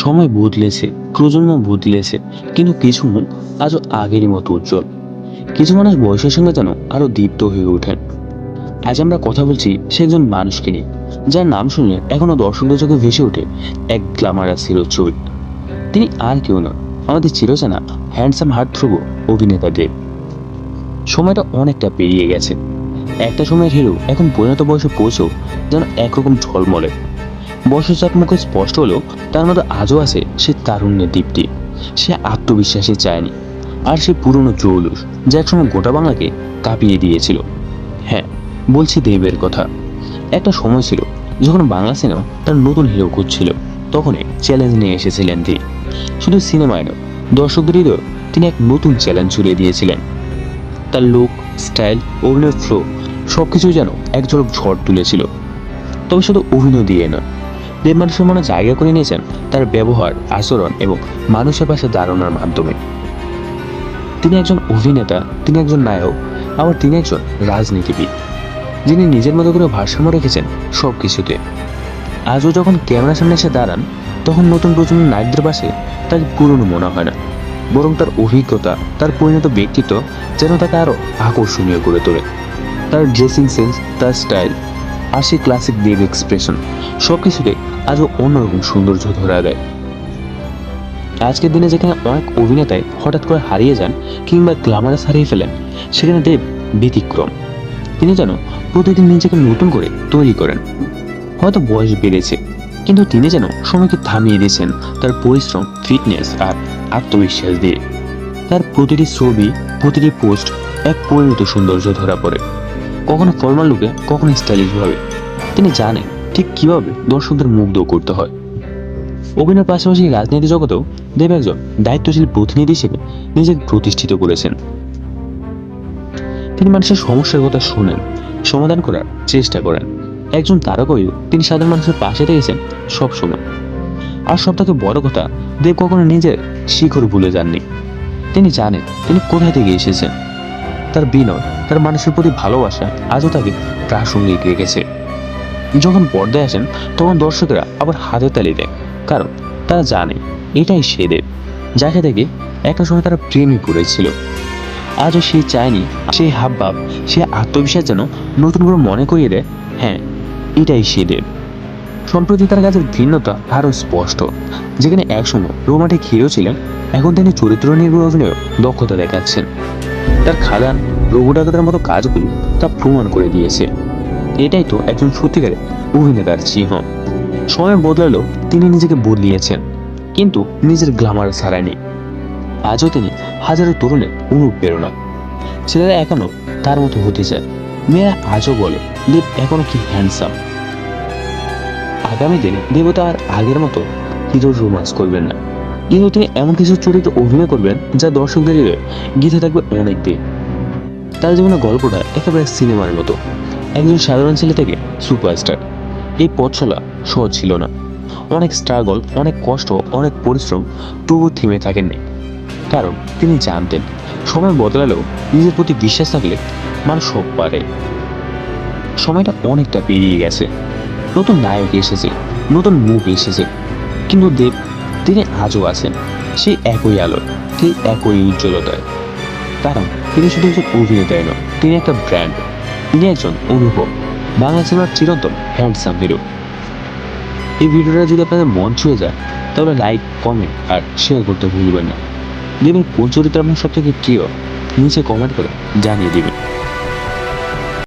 সময় বদলেছে, প্রজন্ম বদলেছে, কিন্তু কিছু মুখ আজও আগেরই মতো উজ্জ্বল। কিছু মানুষ বয়সের সঙ্গে যেন আরও দীপ্ত হয়ে ওঠেন। আজ আমরা কথা বলছি সে একজন মানুষকে নিয়ে, যার নাম শুনলে এখনও দর্শকদের চোখে ভেসে ওঠে এক গ্লামারাস হিরো ছবি তিনি আর কেউ নন, আমাদের চিরচেনা হ্যান্ডসাম হার্ট থ্রুব অভিনেতা দেব। সময়টা অনেকটা পেরিয়ে গেছে। একটা সময়ের হিরো এখন পরিণত বয়সে পৌঁছেও যেন একরকম ঝলমলে। বয়সচাপ মুখে স্পষ্ট হলেও তার মধ্যে আজও আছে সে তারুণ্যের দীপ্তি। সে আত্মবিশ্বাসী চায়নি। আর সে পুরনো জৌলুস যা একসময় গোটা বাংলাকে কাঁপিয়ে দিয়েছিল। হ্যাঁ বলছি দেবের কথা। একটা সময় ছিল যখন বাংলা সিনেমা তার নতুন হিরো খুঁজছিল। তখনই চ্যালেঞ্জ নিয়ে এসেছিলেন তিনি। শুধু সিনেমায় নয় দর্শকদের হৃদয় তিনি এক নতুন চ্যালেঞ্জ ছুড়ে দিয়েছিলেন। তার লুক স্টাইল অভিনয় ফ্লো সব কিছু যেন এক ঝড় তুলেছিল। তবে শুধু অভিনয় দিয়ে নয় দেব মানুষের মনে জায়গা করে নিয়েছেন তার ব্যবহার, আচরণ এবং মানুষের পাশে দাঁড়ানোর মাধ্যমে। তিনি একজন অভিনেতা, তিনি একজন নায়ক, আবার তিনি একজন রাজনীতিবিদ, যিনি নিজের মতো করে ভারসাম্য রেখেছেন সব কিছুতে আজও যখন ক্যামেরার সামনে এসে দাঁড়ান, তখন নতুন প্রজন্মের নায়কদের পাশে তাকে পুরনো মনে হয় না, বরং তার অভিজ্ঞতা, তার পরিণত ব্যক্তিত্ব যেন তাকে আরও আকর্ষণীয় করে তোলে। তার ড্রেসিং সেন্স তার স্টাইল আর সেই ক্লাসিক দেব এক্সপ্রেশন সব কিছুতে আজও অন্যরকম সৌন্দর্য ধরা দেয় আজকের দিনে যেখানে অনেক অভিনেতাই হঠাৎ করে হারিয়ে যান কিংবা গ্লামারাস হারিয়ে ফেলেন, সেখানে দেব ব্যতিক্রম। তিনি যেন প্রতিদিন নিজেকে নতুন করে তৈরি করেন। হয়তো বয়স বেড়েছে, কিন্তু তিনি যেন সময়কে থামিয়ে দিয়েছেন তার পরিশ্রম ফিটনেস আর আত্মবিশ্বাস দিয়ে। তার প্রতিটি ছবি, প্রতিটি পোস্ট এক পরিণত সৌন্দর্য ধরা পড়ে। কখনো ফর্মাল লুকে কখনো স্টাইলিশ ভাবে। তিনি জানেন ঠিক কীভাবে দর্শকদের মুগ্ধ করতে হয়? অভিনয়ের পাশাপাশি রাজনীতি জগতেও দেব একজন দায়িত্বশীল প্রতিনিধি হিসেবে নিজেকে প্রতিষ্ঠিত করেছেন। তিনি মানুষের সমস্যার কথা শোনেন, সমাধান করার চেষ্টা করেন। একজন তারকাও তিনি সাধারণ মানুষের পাশে থেকেছেন সব সময় আর সব থেকে বড় কথা, দেব কখনো নিজের শিখর ভুলে যাননি। তিনি জানেন তিনি কোথায় থেকে এসেছেন। তার বিনয়, তার মানুষের প্রতি ভালোবাসা আজও তাকে প্রাসঙ্গিক রেখেছে। যখন পর্দায় আসেন, তখন দর্শকেরা আবার হাতে তালি দেয় কারণ তারা জানে এটাই সে দেব, যাকে দেখে একটা সময় তারা প্রেমই করেছিল আজও সে চায়নি সেই হাবভাব, সে আত্মবিশ্বাস যেন নতুন করে মনে করিয়ে দেয় হ্যাঁ এটাই সে দেব। সম্প্রতি তার কাছে ভিন্নতা আরও স্পষ্ট, যেখানে একসময় রোমান্টিক হিরো ছিলেন, এখন তিনি চরিত্র নির্ভর অভিনয় দক্ষতা দেখাচ্ছেন। তার খাদান রঘুডাকাতের মতো কাজগুলো তা প্রমাণ করে দিয়েছে। এটাই তো একজন সত্যিকারের অভিনেতার চিহ্ন। সময় বদলালেও তিনি নিজেকে বদলিয়েছেন, কিন্তু নিজের গ্লামার ছাড়ায়নি। আজও তিনি হাজারো তরুণের অনুপ্রেরণা। ছেলেরা এখনও তার মতো হতে চায়। মেয়েরা আজও বলে, দেব এখনও কি হ্যান্ডসাম আগামী দিনে দেবতা আর আগের মতো হিরোর রোমান্স করবেন না। কিন্তু তিনি এমন কিছু চরিত্র অভিনয় করবেন যা দর্শকদের গীতে থাকবে অনেক দিন। তার জীবনের গল্পটা একেবারে সিনেমার মতো। একজন সাধারণ ছেলে থেকে সুপারস্টার। এই পথ চলা সহজ ছিল না। অনেক স্ট্রাগল অনেক কষ্ট, অনেক পরিশ্রম তবু থেমে থাকেননি। কারণ তিনি জানতেন, সময় বদলালেও নিজের প্রতি বিশ্বাস থাকলে মানুষ সব পারে। সময়টা অনেকটা পেরিয়ে গেছে। নতুন নায়ক এসেছে, নতুন মুখ এসেছে। কিন্তু দেব, তিনি আজও আছেন, সেই একই আলো, সেই একই উজ্জ্বলতায়। কারণ তিনি শুধু একজন অভিনেতাই নয় তিনি একটা ব্র্যান্ড তিনি একজন অনুভব। বাংলা সিনেমার চিরন্তন হ্যান্ডসাম হিরো এই ভিডিওটা যদি আপনাদের মন ছুঁয়ে যায়, তাহলে লাইক কমেন্ট আর শেয়ার করতে ভুলবেন না। দেবেন কোন চরিত্র আপনার সবথেকে প্রিয়, নিচে কমেন্ট করে জানিয়ে দিবেন।